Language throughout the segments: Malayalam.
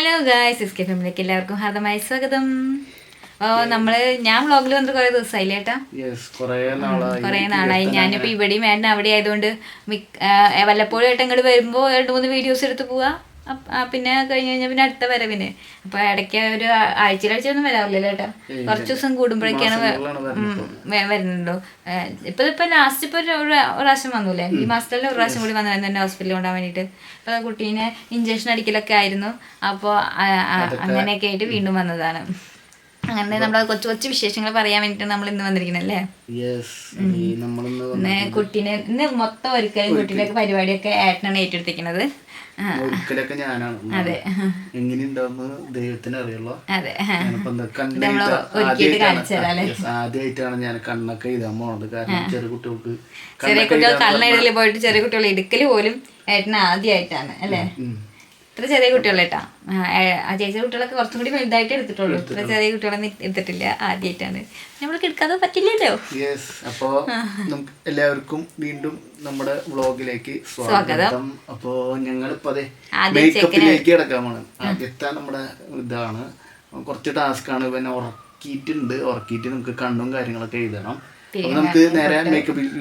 ഹലോ ഗായ്സ് എസ് കെ ഫാമിലിക്ക് എല്ലാവർക്കും ഹാർദമായ സ്വാഗതം. ഓ നമ്മൾ ഞാൻ വ്ളോഗിൽ വന്നിട്ട് കുറെ ദിവസമായില്ലേ ഏട്ടാ? കുറേ നാളായി. ഞാനിപ്പോ ഇവിടെയും വേണ്ട അവിടെ ആയതുകൊണ്ട് വല്ലപ്പോഴും ഏട്ടൻ ഇങ്ങോട്ട് വരുമ്പോ രണ്ട് മൂന്ന് വീഡിയോസ് എടുത്ത് പോവാ. പിന്നെ കഴിഞ്ഞ് കഴിഞ്ഞാൽ പിന്നെ അടുത്ത വരവിന്. അപ്പൊ ഇടയ്ക്ക് ഒരു ആഴ്ചയിലാഴ്ച ഒന്നും വരാറില്ലല്ലോ ഏട്ടാ. കുറച്ച് ദിവസം കൂടുമ്പോഴേക്കാണ് വരുന്നുണ്ടോ ഇപ്പൊ. ഇപ്പൊ ലാസ്റ്റ് ഇപ്പൊ ഒരു പ്രാവശ്യം വന്നൂലേ ഈ മാസത്തിൽ ഒരു പ്രാവശ്യം കൂടി വന്നായിരുന്നു എന്നെ ഹോസ്പിറ്റലിൽ കൊണ്ടാൻ വേണ്ടിട്ട്. അപ്പൊ കുട്ടീനെ ഇഞ്ചക്ഷൻ അടിക്കലൊക്കെ ആയിരുന്നു. അപ്പോൾ അങ്ങനെയൊക്കെ ആയിട്ട് വീണ്ടും വന്നതാണ്. അങ്ങനെ നമ്മളെ കൊച്ചു കൊച്ചു വിശേഷങ്ങൾ പറയാൻ വേണ്ടിട്ട് നമ്മൾ ഇന്ന് നമ്മൾ ഇന്ന് കുട്ടീനെ ഇന്ന് മൊത്തം ഒരുക്കലും കുട്ടീന്റെ പരിപാടിയൊക്കെ ഏട്ടനാണ് ഏറ്റെടുത്തിരിക്കുന്നത് ഒരിക്കലൊക്കെ ഞാനാണ്. അതെ. എങ്ങനെയുണ്ടാവുന്ന ദൈവത്തിന് അറിയുള്ളൂ. അതെ. ആദ്യായിട്ടാണ്. ഞാൻ കണ്ണൊക്കെ എഴുതാൻ പോണത്. കാരണം ചെറിയ കുട്ടികൾക്ക് ചെറിയ കുട്ടികൾ എഴുതാൻ കണ്ണെഴുതലിൽ പോയിട്ട് ചെറിയ കുട്ടികൾ എടുക്കൽ പോലും ഏട്ടന് ആദ്യമായിട്ടാണ് അല്ലേ. ഇത്ര ചെറിയ കുട്ടികളേട്ടാ ആ ചേച്ചി കുട്ടികളൊക്കെ കുറച്ചും കൂടി വലുതായിട്ട് എടുത്തിട്ടുള്ളൂ. ഇത്ര ചെറിയ കുട്ടികളൊന്നും എടുത്തിട്ടില്ല ആദ്യമായിട്ടാണ് നമ്മൾക്ക് എടുക്കാതെ പറ്റില്ലല്ലോ. യെസ് അപ്പോ നമുക്ക് എല്ലാവർക്കും വീണ്ടും നമ്മുടെ വ്ളോഗിലേക്ക് സ്വാഗതം. അപ്പോ അതെ മേക്കപ്പിലേക്ക് കിടക്കാമാണ് ആദ്യത്തെ നമ്മുടെ ഇതാണ്. കുറച്ച് ടാസ്ക് ആണ് പിന്നെ ഉറക്കിയിട്ടുണ്ട്. ഉറക്കിയിട്ട് നമുക്ക് കണ്ണും കാര്യങ്ങളൊക്കെ എഴുതണം. നമുക്ക് നേരെ മേക്കപ്പിലേക്ക്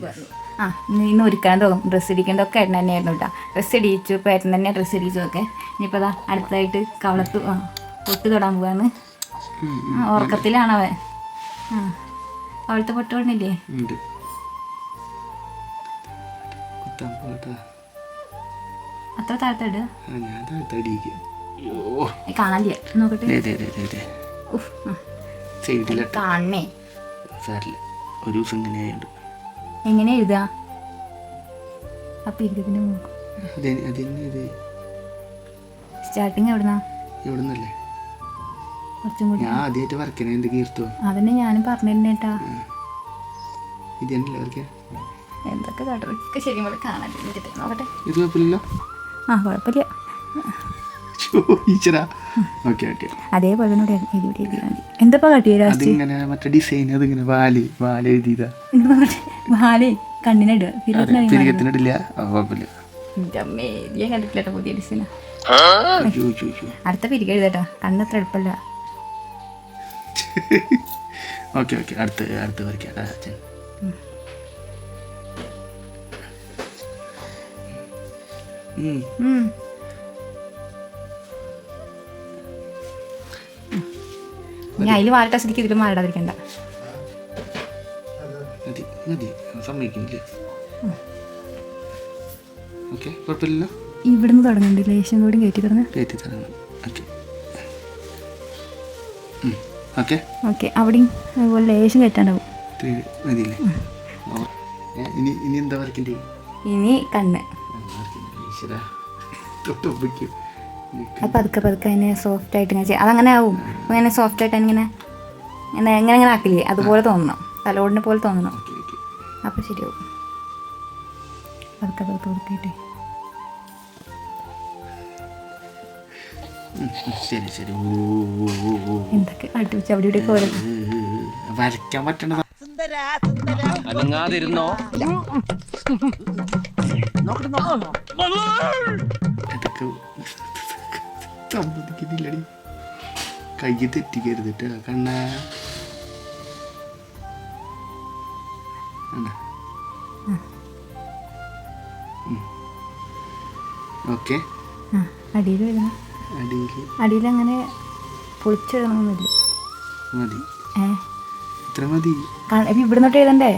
പോകല്ലേ ആ ഇന്ന് ഒരുക്കാൻ തോന്നും. ഡ്രസ്സ് ഇടിക്കേണ്ടതൊക്കെ ഏട്ടൻ തന്നെയായിരുന്നു കേട്ടോ ഡ്രസ്സ് ഇടിയിച്ചു ഇപ്പോൾ ഏട്ടൻ തന്നെ ഡ്രസ്സ് ഇടിച്ചു ഒക്കെ. ഇനിയിപ്പോൾ അതാ അടുത്തായിട്ട് കവളത്ത് ആ പൊട്ട് തൊടാൻ പോവാന്ന്. ഉറക്കത്തിലാണ് അവൻ. ആ കവളത്ത് പൊട്ട് തൊടണില്ലേ? അത്ര താഴത്തെ കാണാൻ നോക്കട്ടെ. ദേ, ദേ, ദേ, ദേ, ദേ. ഉഫ്, ആ, സൈഡിലിട്ട് കാണണേ. ഒരു ദിവസം ഇങ്ങനെ ആയുണ്ട്. എങ്ങനെ എഴുതുക അപ്പം സ്റ്റാർട്ടിങ് എവിടുന്നാ? എവിടെ നിന്നല്ലേ കുറച്ചും കൂടി. ഞാൻ ആദ്യമായിട്ട് എന്ത് കീർത്തോ. അതന്നെ ഞാനും പറഞ്ഞിരുന്നേട്ടാ എന്തൊക്കെ കാട്ടൊക്കെ ശരിക്കും പോലെ കാണാൻ നോക്കട്ടെ. ഇത് കുഴപ്പമില്ലല്ലോ? ആ കുഴപ്പമില്ല. അതേപോലെ തന്നെ എഴുതി ഇവിടെ എഴുതിയാൽ മതി എന്താ കാട്ടിയ ഡിസൈൻ അതിങ്ങനെ വാൽ വാൽ എഴുതിയതാ. മാലേ കണ്ണിനിടുക തിരികത്തിനിടില്ല. കുഴപ്പമില്ല. ഞാൻ കണ്ടിട്ടില്ല പുതിയ ഡിസൈന അടുത്ത പിരിക എഴുതട്ടോ. കണ്ണത്ര എളുപ്പമല്ല ഓക്കെ ഓക്കെ. അടുത്ത് അടുത്ത് വരയ്ക്കാം. ആ, അച്ഛൻ. ഉം. ഉം. ഇനി അതിൽ മാറിട്ട ശരിക്കും ഇതിലും മാറിടാതിരിക്കണ്ട മതി മതി. സമ്മതിക്കുന്നില്ല? ഓക്കെ കുഴപ്പമില്ലല്ലോ? ഇവിടുന്ന് തുടങ്ങുന്നുണ്ട് ലേശം കൂടി കയറ്റി തരണം കയറ്റി തരണം ഓക്കെ. ഓക്കെ. ഓക്കെ അവിടെയും അതുപോലെ ലേശം കയറ്റാണ്ടാവും. മതിയില്ലേ? ഇനി ഇനി എന്താ വരയ്ക്കണ്ടേ ഇനി കണ്ണ്. പതുക്കെ പതുക്കെ അതിനെ സോഫ്റ്റ് ആയിട്ട് ഇങ്ങനെ ചെയ്യാം. അതങ്ങനെ ആവും. അങ്ങനെ സോഫ്റ്റ് ആയിട്ട് ഇങ്ങനെ ഇങ്ങനെ എങ്ങനെ ഇങ്ങനെ ആക്കില്ലേ? അതുപോലെ തോന്നണം. തലോടിനെ പോലെ തോന്നണം. അപ്പോൾ ശരിയാവും. പതുക്കെ പതുക്കെ ശരി ശരി. എന്തൊക്കെ അടുപ്പിച്ച് അവിടെ ഇവിടെ പോലെ. ഏ, വരയ്ക്കാൻ അനങ്ങാതിരുന്നോ? ഇതൊക്കെ സമ്മതിക്കുന്നില്ലടി കൈ തെറ്റിക്കരുത് കേട്ടോ കണ്ണ. ഓക്കെ. അടിയിൽ വരുന്ന. അടിയിൽ അടിയിൽ അങ്ങനെ പൊളിച്ചിടണമെന്നില്ല മതി ഇത്ര മതി. കണ്ണ് ഇപ്പം ഇവിടെ നിന്നോട്ട് എഴുതണ്ടേ?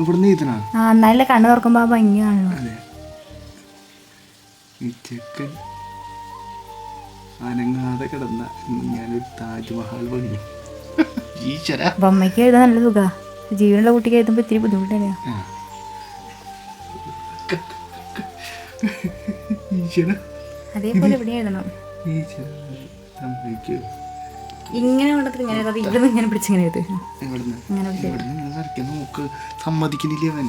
ഇവിടുന്ന് എഴുതണോ? ആ എന്നാലല്ലേ കണ്ണു തുറക്കുമ്പോ ആ ഭംഗി കാണുള്ളൂ. ഈ ചെക്കൻ അനങ്ങാതെ കിടന്ന ഞാനൊരു താജ്മഹൽ പണിയും ഈശ്വര. ബൊമ്മയ്ക്ക് എഴുതാൻ നല്ല സുഖ. ജീവനുള്ള കുട്ടിക്ക് എഴുതുമ്പോൾ ഇത്തിരി ബുദ്ധിമുട്ടല്ലേ? അതേപോലെ ഇവിടെ എഴുതണം. ഇങ്ങനെ കൊണ്ടത് ഇങ്ങനെ എഴുതാതെ ഇങ്ങനെ പിടിച്ചിങ്ങനെ എഴുത്. സമ്മതിക്കുന്നില്ല അവൻ?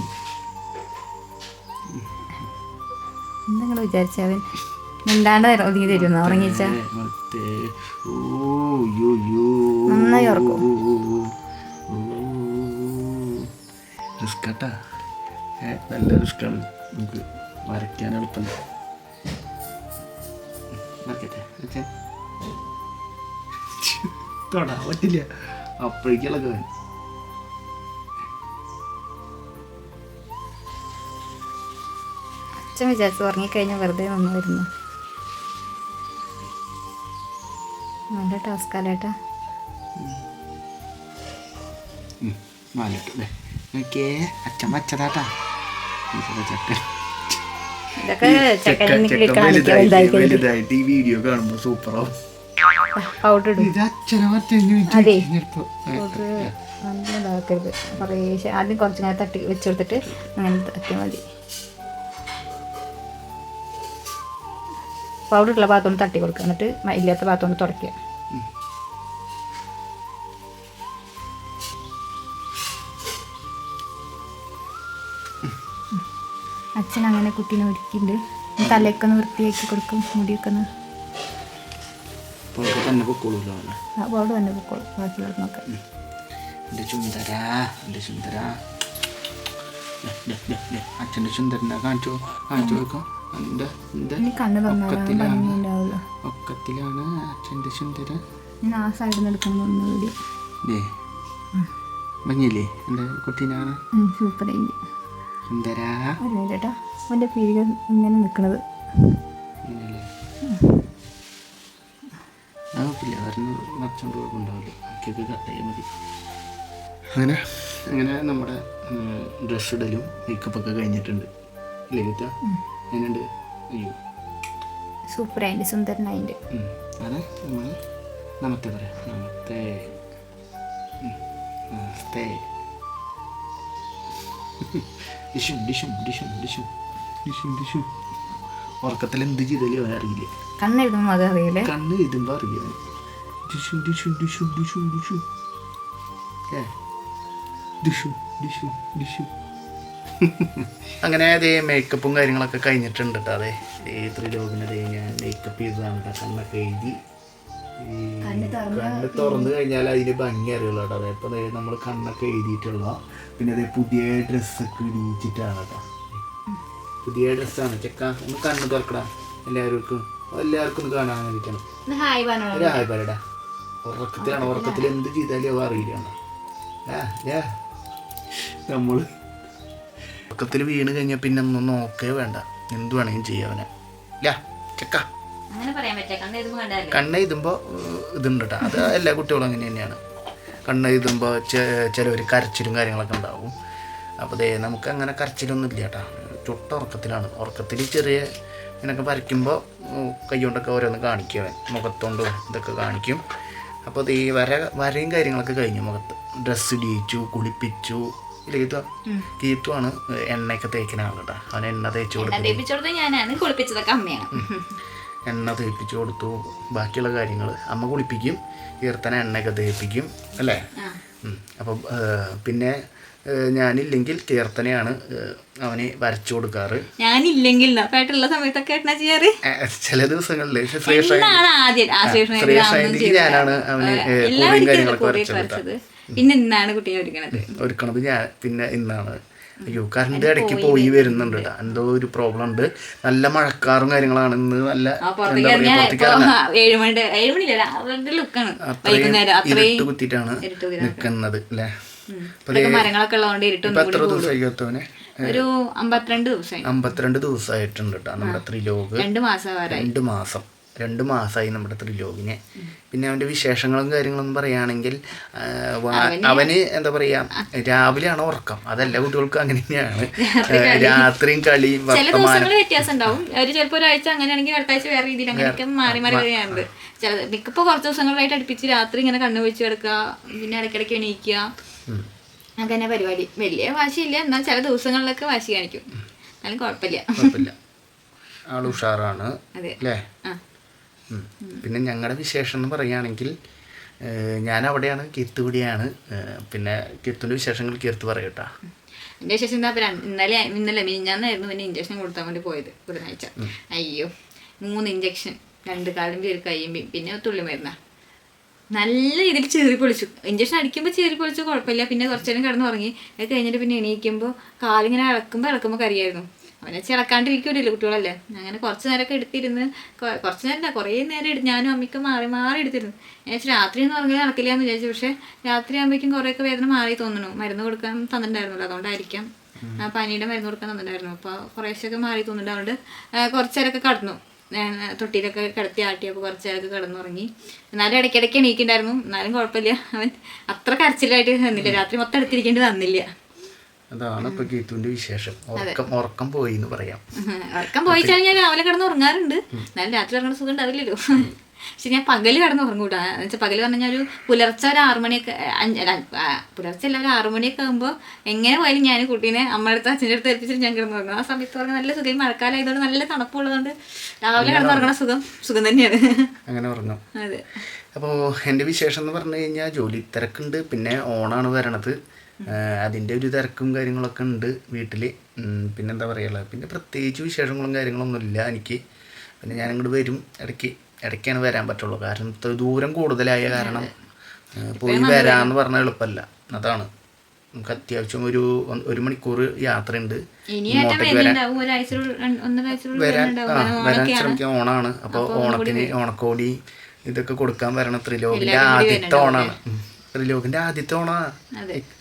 എന്തെങ്കിലും മിണ്ടാണ്ട് ഒതുങ്ങി ഉറങ്ങിച്ച? നന്നായി ഉറക്കും. റിസ്ക് കേട്ടാ ഏ നല്ല റിസ്ക്കാണ് നമുക്ക് വരയ്ക്കാൻ എളുപ്പം. തൊടാൻ പറ്റില്ല. അപ്പോഴേക്കുള്ളത് വേണം അച്ഛൻ വിചാരിച്ചു ഉറങ്ങിക്കഴിഞ്ഞാൽ വെറുതെ വന്നു വരുന്നു നല്ല ടാസ്കാലേട്ടാ മാലിട്ടല്ലേ മാലിട്ട് നോക്കിയേ അച്ഛൻ വച്ചതാട്ടാ ചക്കൻ വലുതായിട്ട് ഈ വീഡിയോ കാണുമ്പോ സൂപ്പറാവും ഇത് അച്ഛനെ കുറേശ്ശെ ആദ്യം കുറച്ചിങ്ങനെ തട്ടി വെച്ച് കൊടുത്തിട്ട് അങ്ങനെ തട്ടി മതി പൗഡർ ഉള്ള ഭാഗത്തോണ്ട് തട്ടി കൊടുക്കുക എന്നിട്ട് ഇല്ലാത്ത ഭാഗത്തോണ്ട് തുടയ്ക്കുക അച്ഛൻ അങ്ങനെ കുട്ടീനെ ഒരുക്കിണ്ട് തലയൊക്കെ ഒന്ന് വൃത്തിയാക്കി കൊടുക്കും മുടിയൊക്കെ ഒന്ന്. തന്നെ പൊക്കോളൂ അവനെ? ആ പൗഡർ തന്നെ പൊക്കോളും ബാക്കിയുള്ളത് നോക്കാം എന്റെ ചുന്ദര എന്റെ ചുന്ദര. അച്ഛന്റെ ചുന്ദരനെ കാണിച്ചു കാണിച്ചു കൊടുക്കാം. എന്റെ എന്റെ ഇനി കണ്ണ് തന്നാലും ഒക്കത്തിലാണ്. ഭംഗിയുണ്ടാവില്ല ഒക്കത്തിലാണ് അച്ഛന്റെ ചുന്ദരൻ ഞാൻ ആ സൈഡിൽ നിന്ന് എടുക്കണം ഭംഗിയില്ലേ? എന്റെ കുട്ടീനാണ് സൂപ്പർ സുന്ദര കേട്ടോ. അവന്റെ പീരിക ഇങ്ങനെ നിൽക്കണത്. അങ്ങനെ അങ്ങനെ നമ്മുടെ ഡ്രസ് ഇടലും മേക്കപ്പ് ഒക്കെ കഴിഞ്ഞിട്ടുണ്ട്. അയ്യോ. സൂപ്പർ ആയിട്ട് സുന്ദരനായിട്ട്. ഉം. അതെ നമ്മൾ നമത്തെ പറയാം. നമത്തെ. നമസ്തേ. ഡിഷും ഡിഷും ഡിഷും ഡിഷും. ഉറക്കത്തിൽ എന്ത് ചെയ്താലും അവൻ അറിയില്ല. കണ്ണെഴുതുമ്പോൾ അത് അറിയില്ലേ? കണ്ണ് എഴുതുമ്പോ അറിയാം ഡിഷും ഡിഷും ഡിഷും ഡിഷും ഡിഷും ഏ? ഡിഷും ഡിഷും ഡിഷും അങ്ങനെ അതേ മേക്കപ്പും കാര്യങ്ങളൊക്കെ കഴിഞ്ഞിട്ടുണ്ട് കേട്ടോ അതെ. ഈ ത്രിലോകിനതേ ഞാൻ മേക്കപ്പ് ചെയ്തതാണ് കേട്ടോ കണ്ണൊക്കെ എഴുതി. ഈ കണ്ണ് തുറന്ന് കണ്ണ് തുറന്നു കഴിഞ്ഞാൽ അതിന് ഭംഗി അറിയുള്ളൂ കേട്ടോ അതെ ഇപ്പൊ നമ്മൾ കണ്ണൊക്കെ എഴുതിയിട്ടുള്ള പിന്നെ അതേ പുതിയ ഡ്രസ്സൊക്കെ ഇടിയിച്ചിട്ടാണ് കേട്ടോ പുതിയ ഡ്രസ്സാണ്. ചെക്ക ഒന്ന് കണ്ണ് തുറക്കടാ. എല്ലാവർക്കും എല്ലാവർക്കും ഒന്ന് കാണാൻ വേണ്ടിയിട്ടാണ് ഹായ് പറഞ്ഞോളൂ ഒരു ഹായ് പറയടാ. ഉറക്കത്തിലാണ്. ഉറക്കത്തിൽ എന്ത് ചെയ്താലും അറിയില്ല നമ്മൾ ഉറക്കത്തിൽ വീണ് കഴിഞ്ഞാൽ പിന്നെ ഒന്നും നോക്കേ വേണ്ട. എന്ത് വേണമെങ്കിലും ചെയ്യാവനെ ഇല്ല ചെക്ക. അങ്ങനെ പറയാൻ പറ്റില്ല. കണ്ണെഴുതുമ്പോൾ ഇതുണ്ട് കേട്ടോ അത് എല്ലാ കുട്ടികളും അങ്ങനെ തന്നെയാണ്. കണ്ണ് എഴുതുമ്പോൾ ചിലവർ കരച്ചിലും കാര്യങ്ങളൊക്കെ ഉണ്ടാവും. അപ്പോൾ ദേ നമുക്ക് അങ്ങനെ കരച്ചിലൊന്നും ഇല്ല കേട്ടോ ചുട്ട ഉറക്കത്തിലാണ് ഉറക്കത്തിൽ ചെറിയ ഇങ്ങനെയൊക്കെ വരയ്ക്കുമ്പോൾ കൈ കൊണ്ടൊക്കെ ഓരോന്ന് കാണിക്കും അവൻ. മുഖത്തോണ്ടും ഇതൊക്കെ കാണിക്കും. അപ്പോൾ ഈ വര വരയും കാര്യങ്ങളൊക്കെ കഴിഞ്ഞു. മുഖത്ത് ഡ്രസ്സ് ഇടിയിച്ചു കുളിപ്പിച്ചു ഇല്ല കീത്തുമാണ് എണ്ണയൊക്കെ തേക്കുന്ന കേട്ടോ. അവൻ എണ്ണ തേച്ച് കൊടുത്തു തേപ്പിച്ചോടത്ത് ഞാനാണ്. കുളിപ്പിച്ചതൊക്കെ അമ്മയാണ്. എണ്ണ തേപ്പിച്ചു കൊടുത്തു. ബാക്കിയുള്ള കാര്യങ്ങൾ അമ്മ കുളിപ്പിക്കും. കീർത്തന എണ്ണയൊക്കെ തേപ്പിക്കും. അല്ലേ? അപ്പോൾ അപ്പം പിന്നെ ഞാനില്ലെങ്കിൽ കീർത്തനയാണ് അവനെ വരച്ചു കൊടുക്കാറ്. ഞാനില്ലെങ്കിൽ പേട്ടുള്ള സമയത്തൊക്കെ ചെയ്യാറ്? ചില ദിവസങ്ങളിൽ ശ്രീകൃഷ്ണ ഞാനാണ് അവന് കുറിയും കാര്യങ്ങളൊക്കെ വരച്ചെടുത്തത് പിന്നെ ഇന്നാണ് കുട്ടിയെ ഒരുക്കണത്? ഒരുക്കണത് ഞാൻ പിന്നെ ഇന്നാണ്. അയ്യോ കറണ്ട് ഇടയ്ക്ക് പോയി വരുന്നുണ്ട്. എന്തോ ഒരു പ്രോബ്ലം ഉണ്ട്. നല്ല മഴക്കാറും കാര്യങ്ങളാണ്. ഇന്ന് നല്ല ഇരുട്ട് കുത്തിയിട്ടാണ് നിൽക്കുന്നത് അല്ലേ? മരങ്ങളൊക്കെ ഉള്ളതുകൊണ്ട് എത്ര ദിവസമായി ഒരു അമ്പത്തിരണ്ട് ദിവസമായി അമ്പത്തിരണ്ട് ദിവസമായിട്ടുണ്ട് കേട്ടോ നമ്മുടെ ത്രിലോക്. രണ്ട് മാസം രണ്ട് മാസം. രണ്ട് മാസമായി നമ്മുടെ ത്രിലോകിനെ. പിന്നെ അവന്റെ വിശേഷങ്ങളും കാര്യങ്ങളും പറയുകയാണെങ്കിൽ അവന് എന്താ പറയാ രാവിലെയാണ് ഉറക്കം. അതല്ല കുട്ടികൾക്ക് അങ്ങനെ തന്നെയാണ് രാത്രിയും കളി ചിലപ്പോ വ്യത്യാസം ഉണ്ടാവും ചിലപ്പോൾ ഒരാഴ്ച അങ്ങനെയാണെങ്കിൽ അടുത്താഴ്ച വേറെ രീതിയിൽ അങ്ങനെയൊക്കെ മാറി മാറി വരികയാറുണ്ട് ചില മിക്കപ്പോൾ കുറച്ച് ദിവസങ്ങളായിട്ട് അടുപ്പിച്ച് രാത്രി ഇങ്ങനെ കണ്ണു വെച്ച് കിടക്കുക പിന്നെ ഇടയ്ക്കിടയ്ക്ക് എണീക്കുക. അങ്ങനെ പരിപാടി. വലിയ വാശിയില്ല. എന്നാൽ ചില ദിവസങ്ങളിലൊക്കെ വാശി കാണിക്കും എന്നാലും കുഴപ്പമില്ല. കുഴപ്പമില്ല. ആൾ ഉഷാറാണ്. അല്ലേ പിന്നെ ഞങ്ങളുടെ വിശേഷം എന്ന് പറയുകയാണെങ്കിൽ ഞാൻ അവിടെയാണ് കീർത്ത് ഇവിടെയാണ് പിന്നെ കീർത്തിന്റെ വിശേഷങ്ങൾ കീർത്ത് പറയട്ടാ എന്റെ വിശേഷം എന്താ പറയാ? ഇന്നലെ ഇന്നലെ മിനിഞ്ഞാന്നായിരുന്നു പിന്നെ ഇഞ്ചക്ഷൻ കൊടുത്താൻ വേണ്ടി പോയത് ബുധനാഴ്ച. അയ്യോ. മൂന്ന് ഇഞ്ചക്ഷൻ രണ്ട് കാലും ഒരു കയ്യും പിന്നെ തുള്ളി മരുന്ന. നല്ല രീതിയിൽ ചീറി പൊളിച്ചു. ഇഞ്ചക്ഷൻ അടിക്കുമ്പോൾ ചീറി പൊളിച്ചു കുഴപ്പമില്ല. പിന്നെ കുറച്ച് നേരം കിടന്ന് ഉറങ്ങി. അത് കഴിഞ്ഞിട്ട് പിന്നെ എണീക്കുമ്പോൾ കാലിങ്ങനെ ഇളക്കുമ്പോൾ ഇളക്കുമ്പോൾ കറിയായിരുന്നു അവനെ ചിളക്കാണ്ടിരിക്കൂലല്ലോ കുട്ടികളല്ലേ. അങ്ങനെ കുറച്ച് നേരമൊക്കെ എടുത്തിരുന്ന് കുറച്ച് നേരം കുറേ നേരം എടുത്ത് ഞാനും അമ്മയ്ക്ക് മാറി മാറി എടുത്തിരുന്നു. ഞാൻ വിചാരിച്ചു രാത്രി എന്ന് പറഞ്ഞാൽ നടക്കില്ല എന്ന് വിചാരിച്ചു. പക്ഷേ രാത്രി ആകുമ്പോഴേക്കും കുറേയൊക്കെ വേദന മാറി തോന്നുന്നു. മരുന്ന് കൊടുക്കാൻ തന്നിട്ടുണ്ടായിരുന്നല്ലോ. അതുകൊണ്ടായിരിക്കാം. ആ പനിയുടെ മരുന്ന് കൊടുക്കാൻ തന്നിട്ടുണ്ടായിരുന്നു. അപ്പോൾ കുറേശ്ശൊക്കെ മാറി തോന്നുന്നുണ്ട്. അതുകൊണ്ട് കുറച്ച് നേരമൊക്കെ കടന്നു. തൊട്ടിയിലൊക്കെ കിടത്തി ആട്ടിയപ്പോൾ കുറച്ച് നേരമൊക്കെ കിടന്നുറങ്ങി. എന്നാലും ഇടയ്ക്കിടയ്ക്ക് എണീക്കുണ്ടായിരുന്നു എന്നാലും കുഴപ്പമില്ല. അവൻ അത്ര കരച്ചിലായിട്ട് തന്നില്ല രാത്രി മൊത്തം എടുത്തിരിക്കേണ്ടി തന്നില്ല അതാണ് ഇപ്പൊ ഗീത്തുവിന്റെ വിശേഷം. ഉറക്കം ഉറക്കം പോയി എന്ന് പറയാം. ഉറക്കം പോയി കഴിഞ്ഞാൽ ഞാൻ രാവിലെ കിടന്ന് ഉറങ്ങാറുണ്ട് എന്നാലും രാത്രി ഉറങ്ങുന്ന സുഖം ഉണ്ടാവില്ലല്ലോ. പക്ഷെ ഞാൻ പകൽ കിടന്ന് ഉറങ്ങൂട്ടാ എന്ന് വെച്ചാൽ പകൽ പറഞ്ഞാൽ ഒരു പുലർച്ചെ ഒരു ആറുമണിയൊക്കെ അഞ്ച് പുലർച്ചെ അല്ല ഒരു ആറ് മണിയൊക്കെ ആകുമ്പോൾ എങ്ങനെ പോയാലും ഞാൻ കുട്ടീനെ അമ്മയുടെ അടുത്ത് അച്ഛന്റെ അടുത്ത് ഏൽപ്പിച്ചിട്ട് ഞാൻ കിടന്നു ഉറങ്ങും ആ സമയത്ത് പറഞ്ഞാൽ നല്ല സുഖം. മഴക്കാലായതുകൊണ്ട് മഴക്കാലം ആയതുകൊണ്ട് നല്ല തണുപ്പുള്ളതുകൊണ്ട് രാവിലെ കിടന്ന് ഉറങ്ങണ സുഖം സുഖം തന്നെയാണ്. അങ്ങനെ ഉറങ്ങും. അതെ. അപ്പോൾ എന്റെ വിശേഷം എന്ന് പറഞ്ഞു കഴിഞ്ഞാൽ ജോലി തിരക്കുണ്ട്. പിന്നെ ഓണാണ് വരണത്. അതിന്റെ ഒരു തിരക്കും കാര്യങ്ങളൊക്കെ ഉണ്ട് വീട്ടിൽ പിന്നെന്താ പറയുക പിന്നെ പ്രത്യേകിച്ച് വിശേഷങ്ങളും കാര്യങ്ങളൊന്നും ഇല്ല എനിക്ക്. പിന്നെ ഞാൻ ഇങ്ങോട്ട് വരും ഇടയ്ക്ക്. ഇടയ്ക്കാണ് വരാൻ പറ്റുള്ളൂ. കാരണം ഇത്ര ദൂരം കൂടുതലായ കാരണം പോയി വരാമെന്ന് പറഞ്ഞാൽ എളുപ്പമല്ല അതാണ്. നമുക്ക് അത്യാവശ്യം ഒരു ഒരു മണിക്കൂർ യാത്രയുണ്ട്. ആഴ്ച വരാൻ വരാൻ ശ്രമിക്കാം ഓണാണ്. അപ്പോൾ ഓണത്തിന് ഓണക്കോടി ഇതൊക്കെ കൊടുക്കാൻ വരണം. ത്രിലോകിന്റെ ആദ്യത്തെ ഓണാണ്. ത്രിലോകിന്റെ ആദ്യത്തെ ഓണാണ്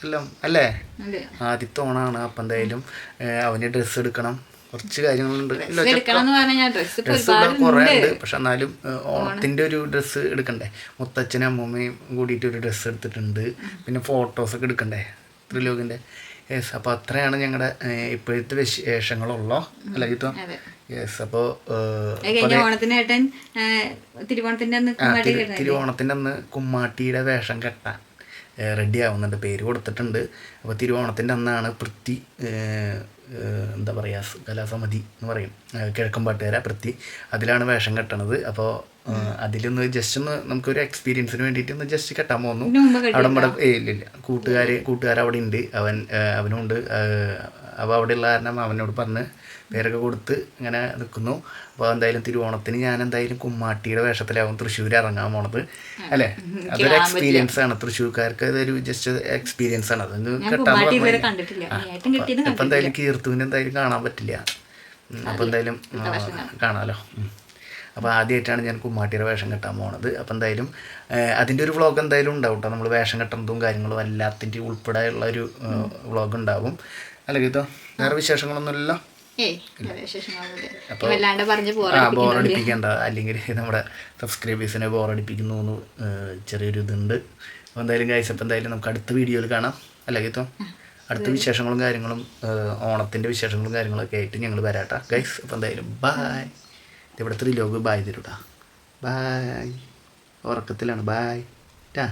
എല്ലാം അല്ലേ? ആദ്യത്തെ ഓണാണ്. അപ്പം എന്തായാലും അവന് ഡ്രസ്സ് എടുക്കണം. കുറച്ച് കാര്യങ്ങളുണ്ട്. ഇത് കുറേ ഉണ്ട്. പക്ഷെ എന്നാലും ഓണത്തിന്റെ ഒരു ഡ്രസ്സ് എടുക്കണ്ടേ? മുത്തച്ഛനും അമ്മൂമ്മയും കൂടിയിട്ട് ഒരു ഡ്രസ്സ് എടുത്തിട്ടുണ്ട്. പിന്നെ ഫോട്ടോസ് ഒക്കെ എടുക്കണ്ടേ? ത്രിലോകിന്റെ യെസ് അപ്പോൾ അത്രയാണ് ഞങ്ങളുടെ ഇപ്പോഴത്തെ വിശേഷങ്ങളുള്ളോ അല്ല അതെ. യെസ് അപ്പോൾ അത് കഴിഞ്ഞ ഓണത്തിന് ഏട്ടൻ ആ, തിരുവോണത്തിന്റെ അന്ന് കുമ്മാട്ടി തിരുവോണത്തിന്റെ അന്ന് കുമ്മാട്ടിയുടെ വേഷം കെട്ടാൻ റെഡി ആവുന്നുണ്ട്. പേര് കൊടുത്തിട്ടുണ്ട്. അപ്പോൾ തിരുവോണത്തിന്റെ അന്നാണ് പൃഥ്വി എന്താ പറയുക കലാസമിതി എന്ന് പറയും. കിഴക്കമ്പാട്ടുകാര പൃഥ്വി അതിലാണ് വേഷം കെട്ടണത്. അപ്പോൾ അതിലൊന്ന് ജസ്റ്റ് ഒന്ന് നമുക്കൊരു എക്സ്പീരിയൻസിന് വേണ്ടിയിട്ട് ഒന്ന് ജസ്റ്റ് കെട്ടാൻ പോകുന്നു അവിടെ നമ്മുടെ ഇല്ലില്ല ഇല്ല ഇല്ല. കൂട്ടുകാർ കൂട്ടുകാർ അവിടെ ഉണ്ട്. അവൻ അവനുണ്ട് അപ്പോൾ അവിടെ ഉള്ള കാരണം അവനോട് പറഞ്ഞ് പേരൊക്കെ കൊടുത്ത് ഇങ്ങനെ നിൽക്കുന്നു. അപ്പോൾ എന്തായാലും തിരുവോണത്തിന് ഞാൻ എന്തായാലും കുമ്മാട്ടിയുടെ വേഷത്തിലാവും തൃശ്ശൂർ ഇറങ്ങാൻ പോണത്. അല്ലേ? അതൊരു എക്സ്പീരിയൻസ് ആണ്. തൃശ്ശൂർക്കാർക്ക് അതൊരു ജസ്റ്റ് എക്സ്പീരിയൻസ് ആണ്. അതൊന്ന് കിട്ടാൻ അപ്പം എന്തായാലും കീർത്തുവിന് എന്തായാലും കാണാൻ പറ്റില്ല. അപ്പം എന്തായാലും കാണാമല്ലോ. അപ്പോൾ ആദ്യമായിട്ടാണ് ഞാൻ കുമ്മാട്ടിയുടെ വേഷം കെട്ടാൻ പോണത്. അപ്പം എന്തായാലും അതിന്റെ ഒരു വ്ളോഗ് എന്തായാലും ഉണ്ടാവും കേട്ടോ നമ്മൾ വേഷം കെട്ടുന്നതും കാര്യങ്ങളും എല്ലാത്തിന്റെയും ഉൾപ്പെടെയുള്ള ഒരു വ്ളോഗ് ഉണ്ടാവും. അല്ലെങ്കിൽ ഇതോ വേറെ വിശേഷങ്ങളൊന്നുമില്ലല്ലോ? ബോറടിപ്പിക്കണ്ട അല്ലെങ്കിൽ നമ്മുടെ സബ്സ്ക്രൈബേഴ്സിനെ ബോറടിപ്പിക്കുന്നു എന്ന് ചെറിയൊരു ഇതുണ്ട്. അപ്പോൾ എന്തായാലും ഗൈസ് അപ്പോൾ എന്തായാലും നമുക്ക് അടുത്ത വീഡിയോയിൽ കാണാം. അല്ല ഇപ്പം അടുത്ത വിശേഷങ്ങളും കാര്യങ്ങളും ഓണത്തിന്റെ വിശേഷങ്ങളും കാര്യങ്ങളൊക്കെ ആയിട്ട് ഞങ്ങൾ വരാട്ടാ. ഗൈസ് അപ്പോൾ എന്തായാലും ബായ് ഇവിടുത്തെ ലോഗ് ബായ് തരൂട്ടാ ബായ് ഉറക്കത്തിലാണ്. ബായ് ടാ